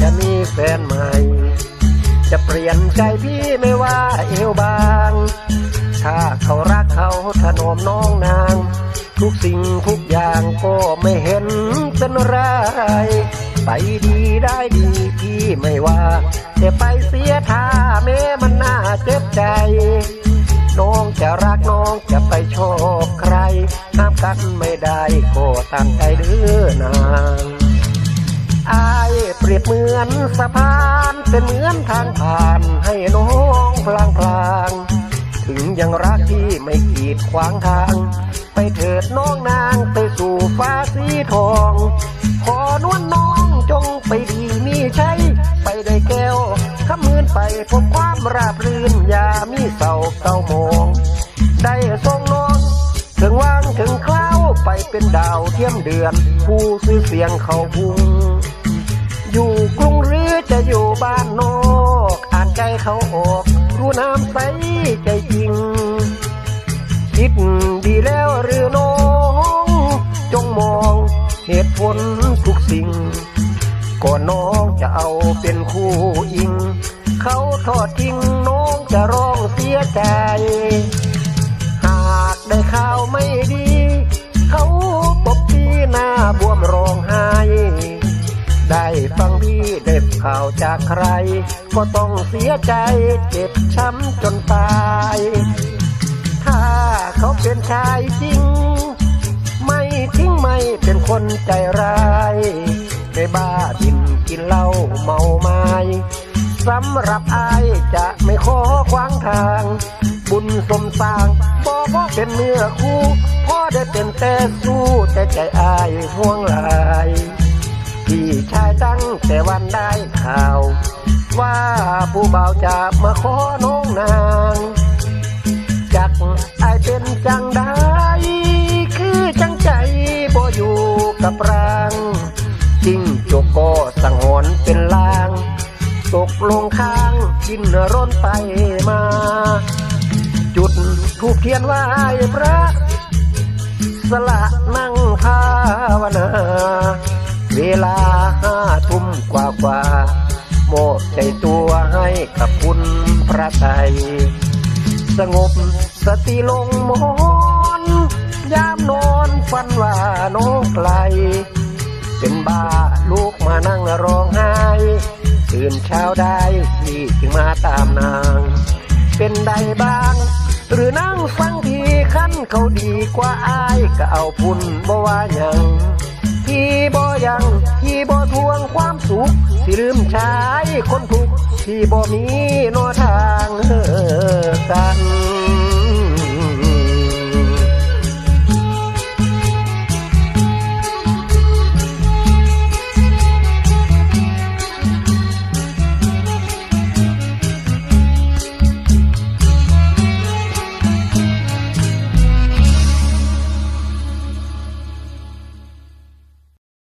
จะมีแฟนใหม่ จะเปลี่ยนใจพี่ไม่ว่าเอวบาง ถ้าเขารักเขาถนอมน้องนาง ทุกสิ่งทุกอย่างก็ไม่เห็นเป็นไรไปดีได้ดีพี่ไม่ว่าแต่ไปเสียท่าแม้มันน่าเจ็บใจ น้องจะรักน้องจะไปชอบใครห้ามกันไม่ได้ก็ตั้งใจเดื้อนางอาย บเหมือนสะพาน เป็นเหมือนทางผ่านให้น้องพลางพลาง ถึงยังรักที่ไม่กีดขวางทาง ไปเถิดน้องนางไปสู่ฟ้าสีทอง ขอนวลน้องจงไปดีมีใช้ไปได้แก้วขมืนไปพบความราบรื่นยามีเศร้าเศร้ามอง ได้ทรงน้องถึงว่างถึงคราวไปเป็นดาวเทียมเดือน ผู้ซื้อเสียงเขาพุง อยู่กรุงหรือจะอยู่บ้านนอกอ่านใจเขาออกรู้น้ำใสใจจริง คิดดีแล้วหรือน้อง จงมองเหตุผลทุกสิ่ง ก่อนน้องจะเอาเป็นคู่อิง เขาทอดทิ้งน้องจะร้องเสียใจ หากได้ข่าวไม่ดี เขาตบทีหน้าบวมร้องไห้ ได้ฟังพี่ได้ข่าวจากใคร ก็ต้องเสียใจเจ็บช้ำจนตาย ถ้าเขาเป็นชายจริง ไม่ทิ้งไม่เป็นคนใจร้ายไม่บ้าดินกินเหล้าเมาไม้สำหรับอายจะไม่ขอขวางทาง บุญสมสร้างบอกว่าเป็นเนื้อคู่พ่อได้เป็นแต่สู้แต่ใจอายห่วงหลาย พี่ชายตั้งแต่วันได้ข่าว ว่าผู้บ่าวจะมาขอน้องนาง จักไอเป็นจังได้ คือจังใจบ่อยู่กับรางจิ้งจกก็สังหรณ์เป็นลาง ตกลงข้างกินร้นไปมา จุดทูกเทียนไหว้พระ สละนั่งภาวนาเวลา กว่ากว่าๆมอบใจตัวให้กับคุณพระไตรสงบสติลงมอนยามนอนฝันว่าน้องไกล เป็นบ้าลูกมานั่งร้องไห้ ตื่นเช้าได้พี่จึงมาตามนาง เป็นใดบ้าง หรือนั่งฟังทีขั้นเขาดีกว่าอายก็เอาพุ่นบ่ว่ายัง ที่บ่ยังที่บ่ทวงความสุขที่ลืมชายคนทุกข์ที่บ่มีโนทางเฮอกัน